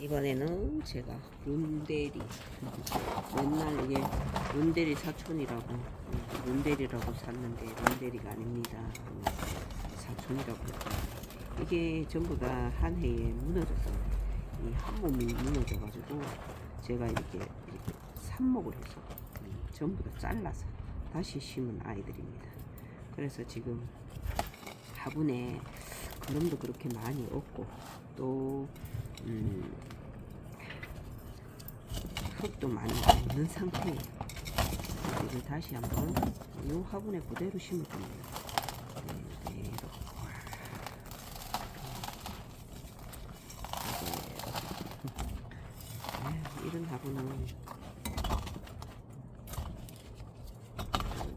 이번에는 제가 윤대리. 맨날 이게 윤대리 사촌이라고 윤대리라고 샀는데 윤대리가 아닙니다. 사촌이라고 이게 전부 다 한 해에 무너져서 이한 몸이 무너져 가지고 제가 이렇게 이렇게 삽목을 해서 음, 전부 다 잘라서 다시 심은 아이들입니다. 그래서 지금 화분에 거름도 그렇게 많이 없고 또 음, 흙도 많이 없는 상태예요. 이걸 다시 한번 이 화분에 그대로 심을 겁니다. 네, 그대로. 그대로. 아유, 이런 화분은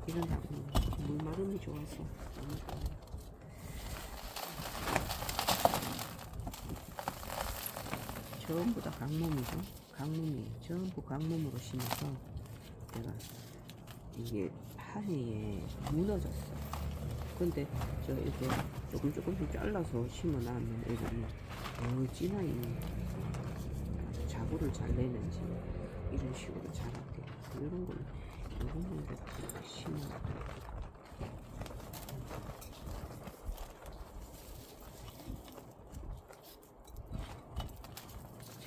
이런 화분은 물마름이 좋아서 너무 좋아요. 전부 다 강몸이죠. 강몸이 전부 강몸으로 심어서 내가 이게 한 해에 무너졌어. 근데 저 이렇게 조금 조금씩 잘라서 심어 놨는 애들이 어찌나 이 자구를 잘 내는지 이런 식으로 자라대. 이런 건 이런 건 이렇게 심어.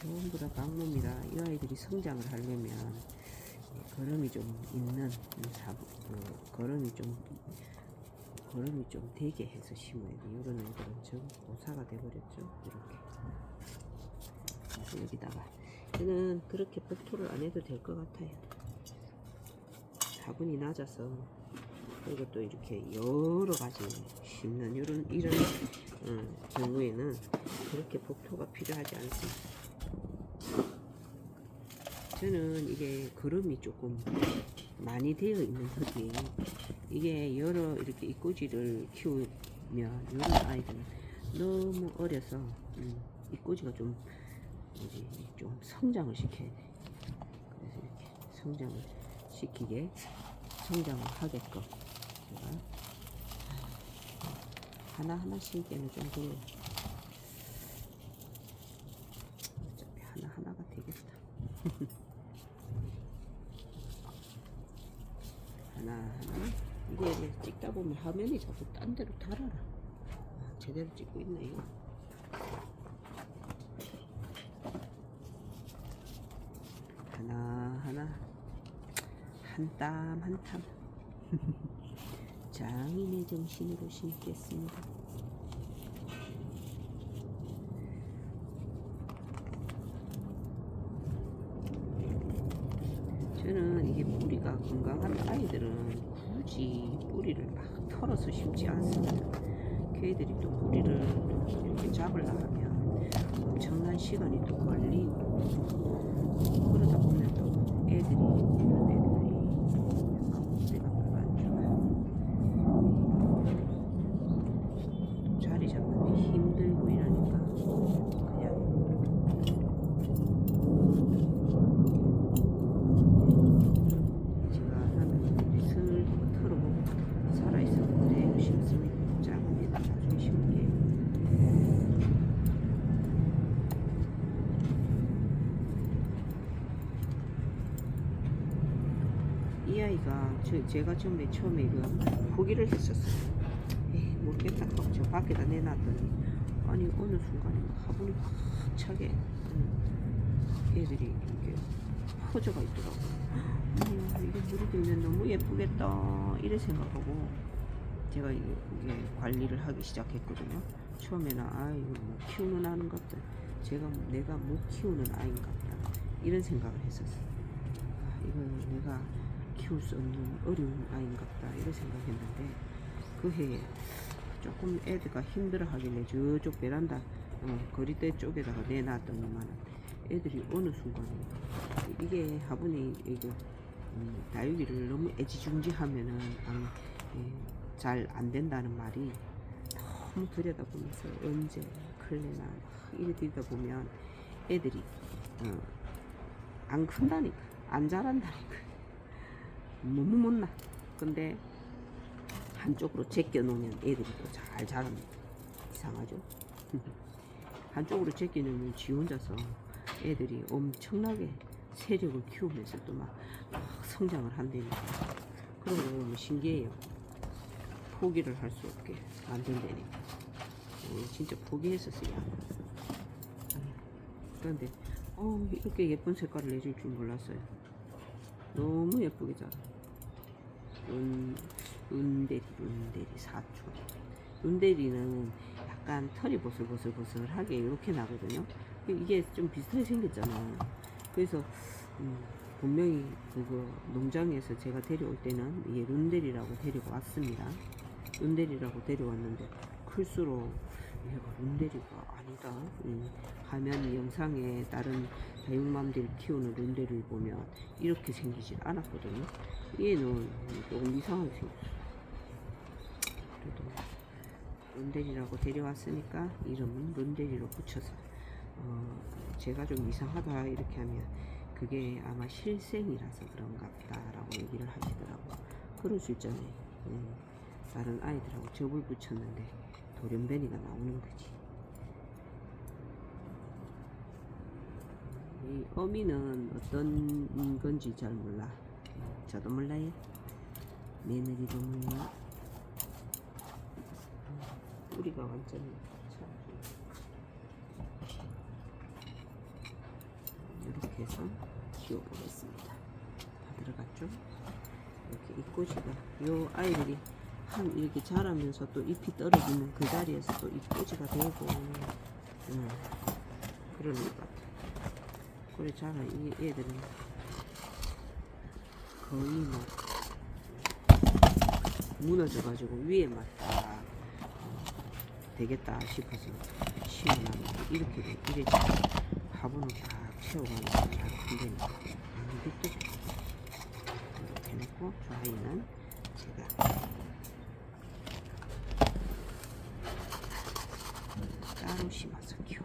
전부 다 강몸이라 이 아이들이 성장을 하려면 이 걸음이 좀 있는 이 사, 그 걸음이 좀 걸음이 좀 되게 해서 심어야 돼. 이런 애들은 전 고사가 돼버렸죠. 이렇게. 여기다가 얘는 그렇게 복토를 안 해도 될 것 같아요. 화분이 낮아서 또 이렇게 여러 가지 심는 이런 이런 어, 경우에는 그렇게 복토가 필요하지 않습니다. 저는 이게 거름이 조금 많이 되어 있는 흙이에요. 이게 여러 이렇게 이꼬지를 키우면 이런 아이들은 너무 어려서 음, 이꼬지가 좀 뭐지 좀 성장을 시켜야 돼. 그래서 이렇게 성장을 시키게 성장을 하게끔 제가 하나 하나 심기에는 좀 그래요. 어차피 하나 하나가 되겠다. 하나 하나 이게 찍다 보면 화면이 자꾸 딴 데로 달아라. 아, 제대로 찍고 있네요. 하나 하나 한 땀 한 땀 장인의 정신으로 심겠습니다. 저는 이게 뿌리가 건강한 아이들은 굳이 뿌리를 막 털어서 심지 않습니다. 걔들이 또 뿌리를 이렇게 잡으려면 엄청난 시간이 또 걸리고 그러다 보면 또 애들이 약간 내가 별로 안 좋아. 또 자리 잡는 게 힘들고 이러니까 그냥 제가 하는 슬 털어보고 살아있어 그대로 심습니다. 작은 애들 나중에 심을게요. 이 아이가 저, 제가 처음에 처음에 그 포기를 했었어요. 에이, 모르겠다 하고 저 밖에다 내놨더니 아니 어느 순간에 막 화분이 확 차게 음, 애들이 이렇게 퍼져가 있더라고요. 음, 이게 물이 들면 너무 예쁘겠다 이래 생각하고 제가 이게, 이게 관리를 하기 시작했거든요. 처음에는 아 이거 뭐 키우는 아는 것들 제가 내가 못 키우는 아이인가 보다 이런 생각을 했었어요. 아, 이거 내가 키울 수 없는 어려운 아이인가 보다 이런 생각했는데 그 해에 조금 애들가 힘들어 하길래 저쪽 베란다 어, 거리대 쪽에다가 내놨더니만 애들이 어느 순간에 이게 화분이 이게 음, 다육이를 너무 애지중지하면은 잘안 된다는 말이 너무 들여다보면서 언제 클레나 이래 들다 보면 애들이 어, 안 큰다니까 안 자란다니까 너무 못나. 근데 한쪽으로 제껴 놓으면 애들이 또 잘 자랍니다. 이상하죠? 한쪽으로 제껴 놓으면 지 혼자서 애들이 엄청나게 세력을 키우면서 또 막 성장을 한다니까. 그런 거 보면 신기해요. 포기를 할 수 없게 만든다니까. 어, 진짜 포기했었어요. 음, 그런데 어, 이렇게 예쁜 색깔을 내줄 줄 몰랐어요 너무 예쁘게 자라. 룬, 룬데리 룬데리 사촌. 룬데리는 약간 털이 보슬보슬보슬하게 이렇게 나거든요. 이게 좀 비슷하게 생겼잖아요 그래서 음, 분명히 그거 농장에서 제가 데려올 때는 이게 룬데리라고 데리고 왔습니다. 룬데리라고 데려왔는데 클수록 얘가 룬데리가 아니다. 음, 가면 영상에 다른 다육맘들 키우는 룬데리를 보면 이렇게 생기질 않았거든요. 얘는 조금 이상하게 생겼어요. 룬데리라고 데려왔으니까 이름은 룬데리로 붙여서 어, 제가 좀 이상하다 이렇게 하면 그게 아마 실생이라서 그런가 보다라고 얘기를 하시더라고요. 그럴 수 있잖아요. 음, 다른 아이들하고 접을 붙였는데 돌연변이가 나오는 거지 이 어미는 어떤 건지 잘 몰라 저도 몰라요 며느리도 몰라 뿌리가 완전히 참 이렇게 해서 키워보겠습니다. 다 들어갔죠? 이렇게 잎꽂이가 요 아이들이 한 이렇게 자라면서 또 잎이 떨어지는 그 자리에서 또 잎꽂이가 되고. 음, 그러는 것 같아요. 그래 자라 이 애들은 거의 뭐 무너져가지고 위에만 딱 어, 되겠다 싶어서 심어놨는데 이렇게 돼. 이래 화분을 딱 채워가면서 잘 큰다니까 이게 또 이렇게 놓고 저 아이는 제가 키워야 돼이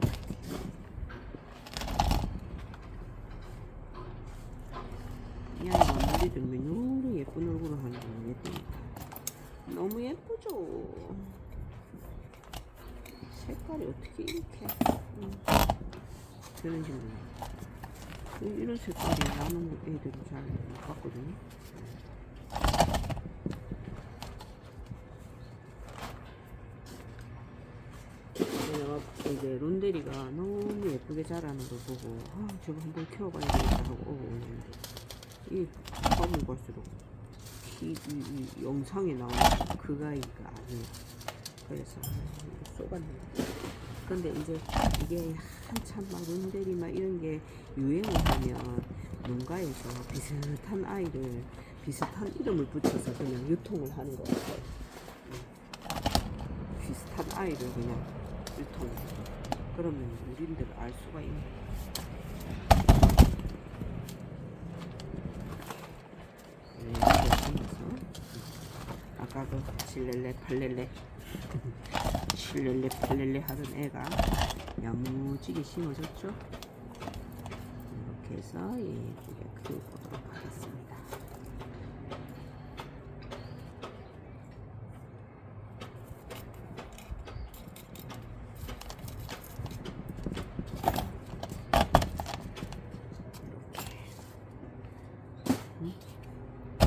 물이 들면 요리 예쁜 얼굴을 하는 거 모르겠다니까? 너무 예쁘죠? 색깔이 어떻게 이렇게 음, 되는지 몰라 그 이런 색깔이 나는 애들은 잘못 봤거든요 내가 이제 론데리가 너무 예쁘게 자라는 걸 보고 아 저거 한번 키워봐야 되겠다 하고 오고 오는데 이 밤을 볼수록 이, 이, 이 영상에 나오는 그 가 이가 아니야. 그래서 쏘갔는데. 근데 이제 이게 한참 막 룬데리 막 이런 게 유행을 하면 농가에서 비슷한 아이를 비슷한 이름을 붙여서 그냥 유통을 하는 것 같아요. 음. 비슷한 아이를 그냥 유통을 해요 그러면 우린들 알 수가 있는 거예요 네, 아까 그 칠렐레 팔렐레. 칠렐레 팔렐레 하던 애가 야무지게 심어졌죠? 이렇게 해서 예쁘게 키워보도록 하겠습니다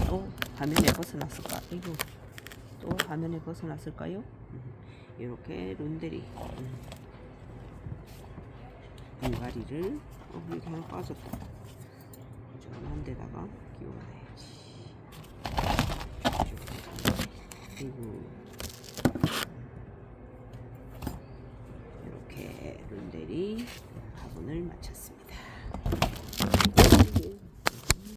또 화면에 벗어났을까? 이거 또 화면에 벗어났을까요? 이렇게 룬데리 음. 분갈이를 어, 이렇게 하나 빠졌다. 조그만 데다가 끼워놔야지. 그리고 이렇게 룬데리 화분을 마쳤습니다.